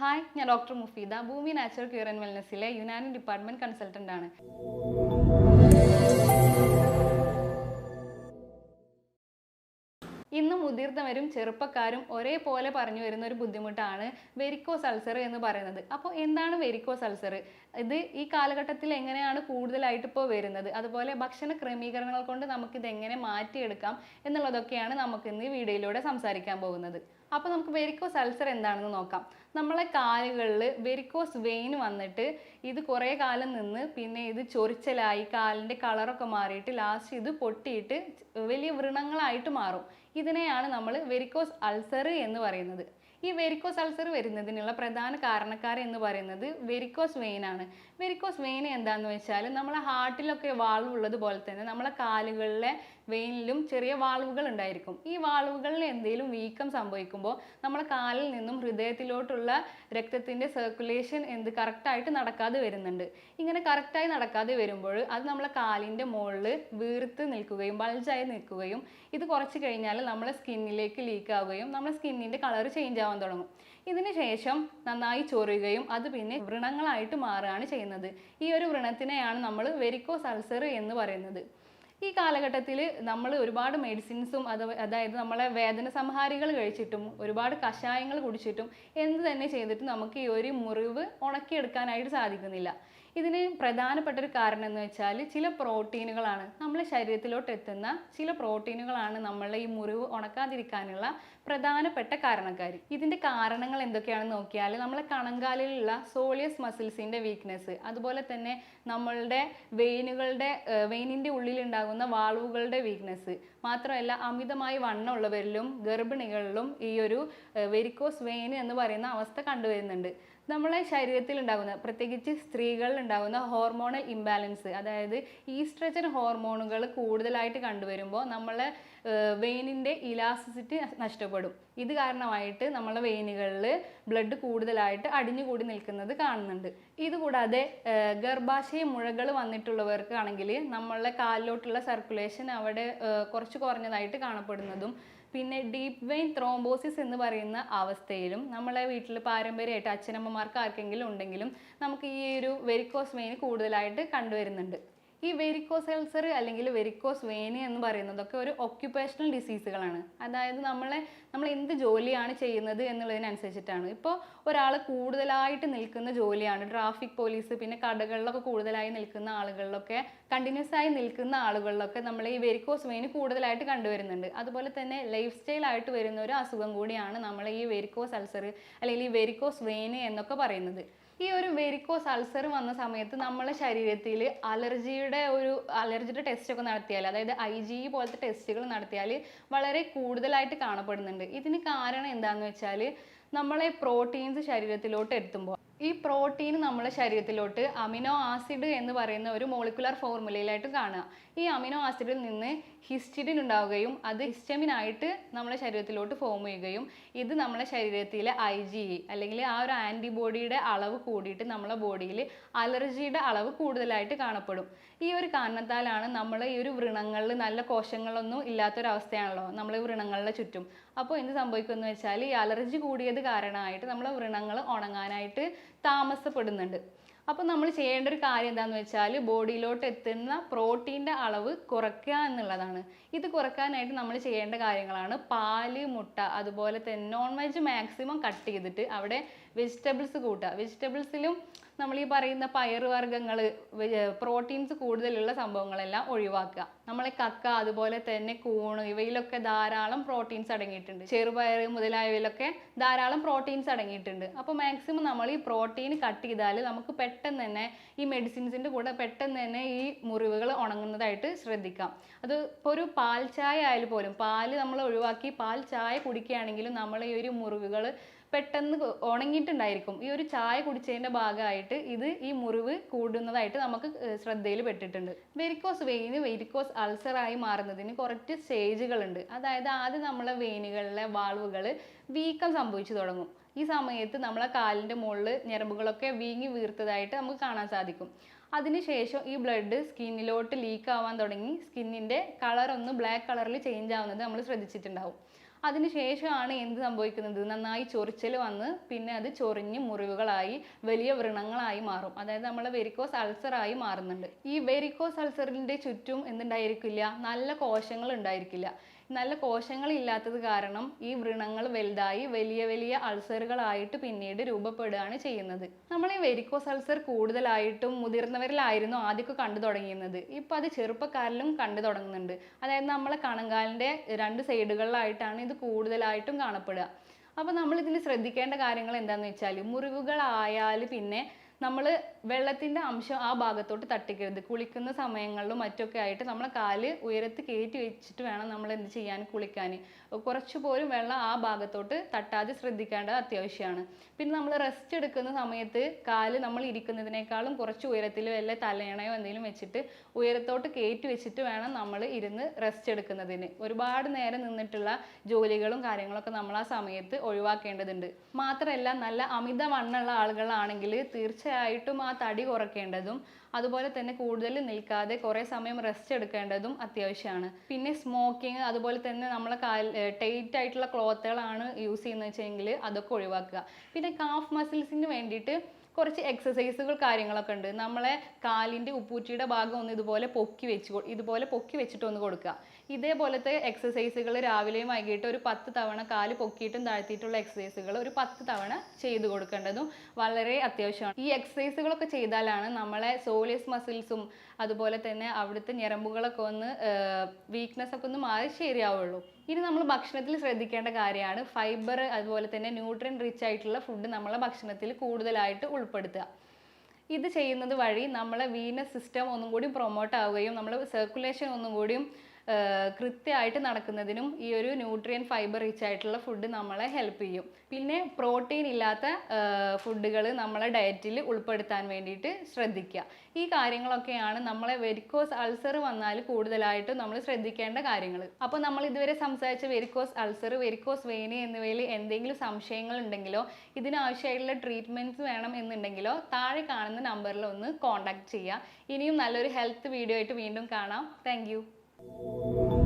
Hi ഞാൻ doctor Mufeeda. Bhoomi natural cure and വെൽനസ്സിലെ Unani department consultant ആണ്. ഇന്ന് മുതിർന്നവരും ചെറുപ്പക്കാരും ഒരേപോലെ പറഞ്ഞു വരുന്ന ഒരു ബുദ്ധിമുട്ടാണ് വെരിക്കോസ് അൾസർ എന്ന് പറയുന്നത്. അപ്പോൾ എന്താണ് വെരിക്കോസ് അൾസർ ഇത് ഈ കാലഘട്ടത്തിൽ എങ്ങനെയാണ് കൂടുതലായിട്ട് ഇപ്പോൾ വരുന്നത്? അതുപോലെ ഭക്ഷണ ക്രമീകരണങ്ങൾ കൊണ്ട് നമുക്കിത് എങ്ങനെ മാറ്റിയെടുക്കാം എന്നുള്ളതൊക്കെയാണ് നമുക്ക് ഇന്ന് ഈ വീഡിയോയിലൂടെ സംസാരിക്കാൻ പോകുന്നത്. അപ്പോൾ നമുക്ക് വെരിക്കോസ് അൾസർ എന്താണെന്ന് നോക്കാം. നമ്മളെ കാലുകളിൽ വെരിക്കോസ് വെയിൻ വന്നിട്ട് ഇത് കുറേ കാലം നിന്ന് പിന്നെ ഇത് ചൊറിച്ചലായി കാലിന്റെ കളറൊക്കെ മാറിയിട്ട് ലാസ്റ്റ് ഇത് പൊട്ടിയിട്ട് വലിയ വ്രണങ്ങളായിട്ട് മാറും. ഇതിനെയാണ് നമ്മൾ വെരിക്കോസ് അൾസർ എന്ന് പറയുന്നത്. ഈ വെരിക്കോസ് അൾസർ വരുന്നതിനുള്ള പ്രധാന കാരണക്കാർ എന്ന് പറയുന്നത് വെരിക്കോസ് വെയിനാണ് വെരിക്കോസ് വെയിൻ എന്താണെന്ന് വെച്ചാൽ നമ്മളെ ഹാർട്ടിലൊക്കെ വാൾവ് ഉള്ളത് പോലെ തന്നെ നമ്മളെ കാലുകളിലെ വെയിനിലും ചെറിയ വാൾവുകൾ ഉണ്ടായിരിക്കും. ഈ വാൾവുകളിൽ എന്തെങ്കിലും വീക്കം സംഭവിക്കുമ്പോൾ നമ്മുടെ കാലിൽ നിന്നും ഹൃദയത്തിലോട്ടുള്ള രക്തത്തിന്റെ സർക്കുലേഷൻ എന്ത് കറക്റ്റായിട്ട് നടക്കാതെ വരുന്നുണ്ട്. ഇങ്ങനെ കറക്റ്റായി നടക്കാതെ വരുമ്പോൾ അത് നമ്മളെ കാലിന്റെ മുകളിൽ വീർത്ത് നിൽക്കുകയും ബൾജായി നിൽക്കുകയും ഇത് കുറച്ച് കഴിഞ്ഞാൽ നമ്മളെ സ്കിന്നിലേക്ക് ലീക്ക് ആവുകയും നമ്മുടെ സ്കിന്നിന്റെ കളർ ചേഞ്ച് ആവാൻ തുടങ്ങും. ഇതിന് ശേഷം നന്നായി ചൊറിയുകയും അത് പിന്നെ വ്രണങ്ങളായിട്ട് മാറുകയാണ് ചെയ്യുന്നത്. ഈ ഒരു വ്രണത്തിനെയാണ് നമ്മൾ വെരിക്കോസ് അൾസർ എന്ന് പറയുന്നത്. ഈ കാലഘട്ടത്തിൽ നമ്മൾ ഒരുപാട് മെഡിസിൻസും അത് അതായത് നമ്മളെ വേദന സംഹാരികൾ കഴിച്ചിട്ടും ഒരുപാട് കഷായങ്ങൾ കുടിച്ചിട്ടും എന്ത് തന്നെ ചെയ്തിട്ടും നമുക്ക് ഈ ഒരു മുറിവ് ഉണക്കിയെടുക്കാനായിട്ട് സാധിക്കുന്നില്ല. ഇതിന് പ്രധാനപ്പെട്ട ഒരു കാരണം എന്ന് വെച്ചാൽ ചില പ്രോട്ടീനുകളാണ് നമ്മളെ ശരീരത്തിലോട്ട് എത്തുന്ന ചില പ്രോട്ടീനുകളാണ് നമ്മളെ ഈ മുറിവ് ഉണക്കാതിരിക്കാനുള്ള പ്രധാനപ്പെട്ട കാരണക്കാർ ഇതിന്റെ കാരണങ്ങൾ എന്തൊക്കെയാണെന്ന് നോക്കിയാൽ നമ്മളെ കണങ്കാലിലുള്ള സോളിയസ് മസിൽസിന്റെ വീക്ക്നെസ് അതുപോലെ തന്നെ നമ്മളുടെ വെയിനുകളുടെ വെയിനിന്റെ ഉള്ളിലുണ്ടാകുന്ന വാൾവുകളുടെ വീക്ക്നെസ് മാത്രമല്ല അമിതമായി വണ്ണമുള്ളവരിലും ഗർഭിണികളിലും ഈ ഒരു വെരിക്കോസ് വെയിൻ എന്ന് പറയുന്ന അവസ്ഥ കണ്ടുവരുന്നുണ്ട്. നമ്മളെ ശരീരത്തിൽ ഉണ്ടാകുന്ന പ്രത്യേകിച്ച് സ്ത്രീകളിൽ ഉണ്ടാകുന്ന ഹോർമോണൽ ഇംബാലൻസ് അതായത് ഈസ്ട്രജൻ ഹോർമോണുകൾ കൂടുതലായിട്ട് കണ്ടുവരുമ്പോൾ നമ്മളെ വെയിനിന്റെ ഇലാസ്റ്റിസിറ്റി നഷ്ടപ്പെടും. ഇത് കാരണമായിട്ട് നമ്മളെ വെയിനുകളിൽ ബ്ലഡ് കൂടുതലായിട്ട് അടിഞ്ഞുകൂടി നിൽക്കുന്നത് കാണുന്നുണ്ട്. ഇതുകൂടാതെ ഗർഭാശയ മുഴകൾ വന്നിട്ടുള്ളവർക്ക് വന്നിട്ടുള്ളവർക്കാണെങ്കിൽ നമ്മളെ കാലിലോട്ടുള്ള സർക്കുലേഷൻ അവിടെ കുറച്ച് കുറഞ്ഞതായിട്ട് കാണപ്പെടുന്നതും പിന്നെ ഡീപ്പ് വെയിൻ ത്രോംബോസിസ് എന്ന് പറയുന്ന അവസ്ഥയിലും നമ്മളെ വീട്ടിൽ പാരമ്പര്യമായിട്ട് അച്ഛനമ്മമാർക്ക് ആർക്കെങ്കിലും ഉണ്ടെങ്കിലും നമുക്ക് ഈ ഒരു വെരിക്കോസ് വെയിൻ കൂടുതലായിട്ട് കണ്ടുവരുന്നുണ്ട്. ഈ വെരിക്കോസ് അൾസർ അല്ലെങ്കിൽ വെരിക്കോസ് വേന എന്ന് പറയുന്നതൊക്കെ ഒരു ഒക്യുപ്പേഷണൽ ഡിസീസുകളാണ് അതായത് നമ്മളെ നമ്മൾ എന്ത് ജോലിയാണ് ചെയ്യുന്നത് എന്നുള്ളതിനനുസരിച്ചിട്ടാണ്. ഇപ്പോൾ ഒരാൾ കൂടുതലായിട്ട് നിൽക്കുന്ന ജോലിയാണ്. ട്രാഫിക് പോലീസ് പിന്നെ കടകളിലൊക്കെ കൂടുതലായി നിൽക്കുന്ന ആളുകളിലൊക്കെ കണ്ടിന്യൂസ് ആയി നിൽക്കുന്ന ആളുകളിലൊക്കെ നമ്മൾ ഈ വെരിക്കോസ് വെയിന് കൂടുതലായിട്ട് കണ്ടുവരുന്നുണ്ട്. അതുപോലെ തന്നെ ലൈഫ് സ്റ്റൈൽ ആയിട്ട് വരുന്ന ഒരു അസുഖം കൂടിയാണ് നമ്മൾ ഈ വെരിക്കോസ് അൾസർ അല്ലെങ്കിൽ ഈ വെരിക്കോസ് വെയിന് എന്നൊക്കെ പറയുന്നത്. ഈ ഒരു വെരിക്കോസ് അൾസർ വന്ന സമയത്ത് നമ്മളെ ശരീരത്തിൽ അലർജിയുടെ ഒരു അലർജിയുടെ ടെസ്റ്റ് ഒക്കെ നടത്തിയാൽ അതായത് ഐ ജി പോലത്തെ ടെസ്റ്റുകൾ നടത്തിയാൽ വളരെ കൂടുതലായിട്ട് കാണപ്പെടുന്നുണ്ട്. ഇതിന് കാരണം എന്താണെന്ന് വെച്ചാൽ നമ്മളെ പ്രോട്ടീൻസ് ശരീരത്തിലോട്ട് എത്തുമ്പോൾ ഈ പ്രോട്ടീൻ നമ്മളെ ശരീരത്തിലോട്ട് അമിനോ ആസിഡ് എന്ന് പറയുന്ന ഒരു മോളിക്കുലർ ഫോർമുലയിലായിട്ട് കാണുക. ഈ അമിനോ ആസിഡിൽ നിന്ന് ഹിസ്റ്റിഡിൻ ഉണ്ടാവുകയും അത് ഹിസ്റ്റമിനായിട്ട് നമ്മളെ ശരീരത്തിലോട്ട് ഫോം ചെയ്യുകയും ഇത് നമ്മുടെ ശരീരത്തിലെ ഐ ജി ഇ അല്ലെങ്കിൽ ആ ഒരു ആന്റിബോഡിയുടെ അളവ് കൂടിയിട്ട് നമ്മുടെ ബോഡിയിൽ അലർജിയുടെ അളവ് കൂടുതലായിട്ട് കാണപ്പെടും. ഈ ഒരു കാരണത്താലാണ് നമ്മൾ ഈ ഒരു വ്രണങ്ങളിൽ നല്ല കോശങ്ങളൊന്നും ഇല്ലാത്തൊരവസ്ഥയാണല്ലോ നമ്മൾ വ്രണങ്ങളുടെ ചുറ്റും. അപ്പോൾ എന്ത് സംഭവിക്കുമെന്ന് വെച്ചാൽ ഈ അലർജി കൂടിയത് കാരണമായിട്ട് നമ്മളെ വ്രണങ്ങൾ ഉണങ്ങാനായിട്ട് താമസപ്പെടുന്നുണ്ട്. അപ്പോൾ നമ്മൾ ചെയ്യേണ്ട ഒരു കാര്യം എന്താണെന്ന് വെച്ചാൽ ബോഡിയിലോട്ട് എത്തുന്ന പ്രോട്ടീന്റെ അളവ് കുറയ്ക്കുക എന്നുള്ളതാണ്. ഇത് കുറയ്ക്കാനായിട്ട് നമ്മൾ ചെയ്യേണ്ട കാര്യങ്ങളാണ് പാൽ മുട്ട അതുപോലെ തന്നെ നോൺ വെജ് മാക്സിമം കട്ട് ചെയ്തിട്ട് അവിടെ വെജിറ്റബിൾസ് കൂട്ടുക. വെജിറ്റബിൾസിലും നമ്മൾ ഈ പറയുന്ന പയറുവർഗങ്ങൾ പ്രോട്ടീൻസ് കൂടുതലുള്ള സംഭവങ്ങളെല്ലാം ഒഴിവാക്കുക. നമ്മളെ കക്ക അതുപോലെ തന്നെ കൂണ് ഇവയിലൊക്കെ ധാരാളം പ്രോട്ടീൻസ് അടങ്ങിയിട്ടുണ്ട്. ചെറുപയർ മുതലായവയിലൊക്കെ ധാരാളം പ്രോട്ടീൻസ് അടങ്ങിയിട്ടുണ്ട്. അപ്പോൾ മാക്സിമം നമ്മൾ ഈ പ്രോട്ടീൻ കട്ട് ചെയ്താൽ നമുക്ക് പെട്ടെന്ന് തന്നെ ഈ മെഡിസിൻസിന്റെ കൂടെ പെട്ടെന്ന് തന്നെ ഈ മുറിവുകൾ ഉണങ്ങുന്നതായിട്ട് ശ്രദ്ധിക്കാം. അത് ഇപ്പോൾ ഒരു പാൽ ചായ ആയാലും പോലും പാൽ നമ്മൾ ഒഴിവാക്കി പാൽ ചായ കുടിക്കുകയാണെങ്കിലും നമ്മൾ ഈ ഒരു മുറിവുകൾ പെട്ടെന്ന് ഉണങ്ങിയിട്ടുണ്ടായിരിക്കും. ഈ ഒരു ചായ കുടിച്ചതിന്റെ ഭാഗമായിട്ട് ഇത് ഈ മുറിവ് കൂടുന്നതായിട്ട് നമുക്ക് ശ്രദ്ധയിൽ പെട്ടിട്ടുണ്ട്. വെരിക്കോസ് വെയിന് വെരിക്കോസ് അൾസറായി മാറുന്നതിന് കുറച്ച് സ്റ്റേജുകളുണ്ട് അതായത് ആദ്യം നമ്മളെ വെയിനുകളിലെ വാൾവുകൾ വീക്കം സംഭവിച്ചു തുടങ്ങും. ഈ സമയത്ത് നമ്മളെ കാലിന്റെ മുകളിൽ ഞരമ്പുകളൊക്കെ വീങ്ങി വീർത്തതായിട്ട് നമുക്ക് കാണാൻ സാധിക്കും. അതിനുശേഷം ഈ ബ്ലഡ് സ്കിന്നിലോട്ട് ലീക്ക് ആവാൻ തുടങ്ങി. സ്കിന്നിന്റെ കളർ ഒന്ന് ബ്ലാക്ക് കളറിൽ ചേഞ്ച് ആവുന്നത് നമ്മൾ ശ്രദ്ധിച്ചിട്ടുണ്ടാവും. അതിനുശേഷമാണ് എന്ത് സംഭവിക്കുന്നത്? നന്നായി ചൊറിച്ചൽ വന്ന് പിന്നെ അത് ചൊറിഞ്ഞ് മുറിവുകളായി വലിയ വ്രണങ്ങളായി മാറും. അതായത് നമ്മളെ വെരിക്കോസ് അൾസറായി മാറുന്നുണ്ട്. ഈ വെരിക്കോസ് അൾസറിന്റെ ചുറ്റും എന്തുണ്ടായിരിക്കില്ല? നല്ല കോശങ്ങൾ ഉണ്ടായിരിക്കില്ല. നല്ല കോശങ്ങൾ ഇല്ലാത്തത് കാരണം ഈ വ്രണങ്ങൾ വലുതായി വലിയ വലിയ അൾസറുകളായിട്ട് പിന്നീട് രൂപപ്പെടുകയാണ് ചെയ്യുന്നത്. നമ്മൾ ഈ വെരിക്കോസ് അൾസർ കൂടുതലായിട്ടും മുതിർന്നവരിലായിരുന്നു ആദ്യമൊക്കെ കണ്ടു തുടങ്ങിയിരുന്നത്. ഇപ്പം അത് ചെറുപ്പക്കാരിലും കണ്ടു തുടങ്ങുന്നുണ്ട്. അതായത് നമ്മളെ കണങ്കാലിന്റെ രണ്ട് സൈഡുകളിലായിട്ടാണ് ഇത് കൂടുതലായിട്ടും കാണപ്പെടുക. അപ്പോൾ നമ്മൾ ഇതിന് ശ്രദ്ധിക്കേണ്ട കാര്യങ്ങൾ എന്താണെന്ന് വെച്ചാൽ മുറിവുകളായാൽ പിന്നെ നമ്മൾ വെള്ളത്തിന്റെ അംശം ആ ഭാഗത്തോട്ട് തട്ടിക്കരുത്. കുളിക്കുന്ന സമയങ്ങളിലും മറ്റൊക്കെ ആയിട്ട് നമ്മളെ കാൽ ഉയരത്ത് കയറ്റി വെച്ചിട്ട് വേണം നമ്മൾ എന്ത് ചെയ്യാൻ കുളിക്കാൻ. കുറച്ച് പോലും വെള്ളം ആ ഭാഗത്തോട്ട് തട്ടാതെ ശ്രദ്ധിക്കേണ്ടത് അത്യാവശ്യമാണ്. പിന്നെ നമ്മൾ റെസ്റ്റ് എടുക്കുന്ന സമയത്ത് കാൽ നമ്മൾ ഇരിക്കുന്നതിനേക്കാളും കുറച്ച് ഉയരത്തിൽ വല്ല തലയണയോ എന്തെങ്കിലും വെച്ചിട്ട് ഉയരത്തോട്ട് കയറ്റി വെച്ചിട്ട് വേണം നമ്മൾ ഇരുന്ന് റെസ്റ്റ് എടുക്കുന്നതിന്. ഒരുപാട് നേരം നിന്നിട്ടുള്ള ജോലികളും കാര്യങ്ങളൊക്കെ നമ്മൾ ആ സമയത്ത് ഒഴിവാക്കേണ്ടതുണ്ട്. മാത്രമല്ല നല്ല അമിത വണ്ണുള്ള ആളുകളാണെങ്കിൽ തീർച്ചയായിട്ടും തടി കുറയ്ക്കേണ്ടതും അതുപോലെ തന്നെ കൂടുതൽ നിൽക്കാതെ കുറേ സമയം റെസ്റ്റ് എടുക്കേണ്ടതും അത്യാവശ്യമാണ്. പിന്നെ സ്മോക്കിങ് അതുപോലെ തന്നെ നമ്മളെ കാൽ ടൈറ്റ് ആയിട്ടുള്ള ക്ലോത്തുകളാണ് യൂസ് ചെയ്യുന്നത് വെച്ചെങ്കിൽ അതൊക്കെ ഒഴിവാക്കുക. പിന്നെ കാഫ് മസിൽസിന് വേണ്ടിയിട്ട് കുറച്ച് എക്സസൈസുകൾ കാര്യങ്ങളൊക്കെ ഉണ്ട്. നമ്മളെ കാലിന്റെ ഉപ്പൂറ്റിയുടെ ഭാഗം ഒന്ന് ഇതുപോലെ പൊക്കി വെച്ച് ഇതുപോലെ പൊക്കി വെച്ചിട്ട് ഒന്ന് കൊടുക്കുക. ഇതേപോലത്തെ എക്സസൈസുകൾ രാവിലെയും വൈകിട്ട് ഒരു പത്ത് തവണ കാൽ പൊക്കിയിട്ടും താഴ്ത്തിയിട്ടുള്ള എക്സസൈസുകൾ ഒരു പത്ത് തവണ ചെയ്തു കൊടുക്കേണ്ടതും വളരെ അത്യാവശ്യമാണ്. ഈ എക്സസൈസുകളൊക്കെ ചെയ്താലാണ് നമ്മളെ സോലിയസ് മസിൽസും അതുപോലെ തന്നെ അവിടുത്തെ ഞരമ്പുകളൊക്കെ ഒന്ന് വീക്ക്നെസ് ഒക്കെ ഒന്ന് മാറി ശരിയാവുള്ളൂ. ഇനി നമ്മൾ ഭക്ഷണത്തിൽ ശ്രദ്ധിക്കേണ്ട കാര്യമാണ് ഫൈബർ അതുപോലെ തന്നെ ന്യൂട്രിയൻ റിച്ച് ആയിട്ടുള്ള ഫുഡ് നമ്മളെ ഭക്ഷണത്തിൽ കൂടുതലായിട്ട് ഉൾപ്പെടുത്തുക. ഇത് ചെയ്യുന്നത് വഴി നമ്മളെ വീനസ് സിസ്റ്റം ഒന്നും കൂടി പ്രൊമോട്ട് ആവുകയും നമ്മളെ സർക്കുലേഷൻ ഒന്നും കൂടിയും കൃത്യമായിട്ട് നടക്കുന്നതിനും ഈ ഒരു ന്യൂട്രിയൻ ഫൈബർ റിച്ച് ആയിട്ടുള്ള ഫുഡ് നമ്മളെ ഹെൽപ്പ് ചെയ്യും. പിന്നെ പ്രോട്ടീൻ ഇല്ലാത്ത ഫുഡുകൾ നമ്മളെ ഡയറ്റിൽ ഉൾപ്പെടുത്താൻ വേണ്ടിയിട്ട് ശ്രദ്ധിക്കുക. ഈ കാര്യങ്ങളൊക്കെയാണ് നമ്മളെ വെരിക്കോസ് അൾസർ വന്നാൽ കൂടുതലായിട്ടും നമ്മൾ ശ്രദ്ധിക്കേണ്ട കാര്യങ്ങൾ. അപ്പോൾ നമ്മൾ ഇതുവരെ സംസാരിച്ച വെരിക്കോസ് അൾസർ വെരിക്കോസ് വെയിന് എന്നിവയിൽ എന്തെങ്കിലും സംശയങ്ങൾ ഉണ്ടെങ്കിലോ ഇതിനാവശ്യമായിട്ടുള്ള ട്രീറ്റ്മെന്റ്സ് വേണം എന്നുണ്ടെങ്കിലോ താഴെ കാണുന്ന നമ്പറിൽ ഒന്ന് കോൺടാക്ട് ചെയ്യുക. ഇനിയും നല്ലൊരു ഹെൽത്ത് വീഡിയോ ആയിട്ട് വീണ്ടും കാണാം. Thank Thank you.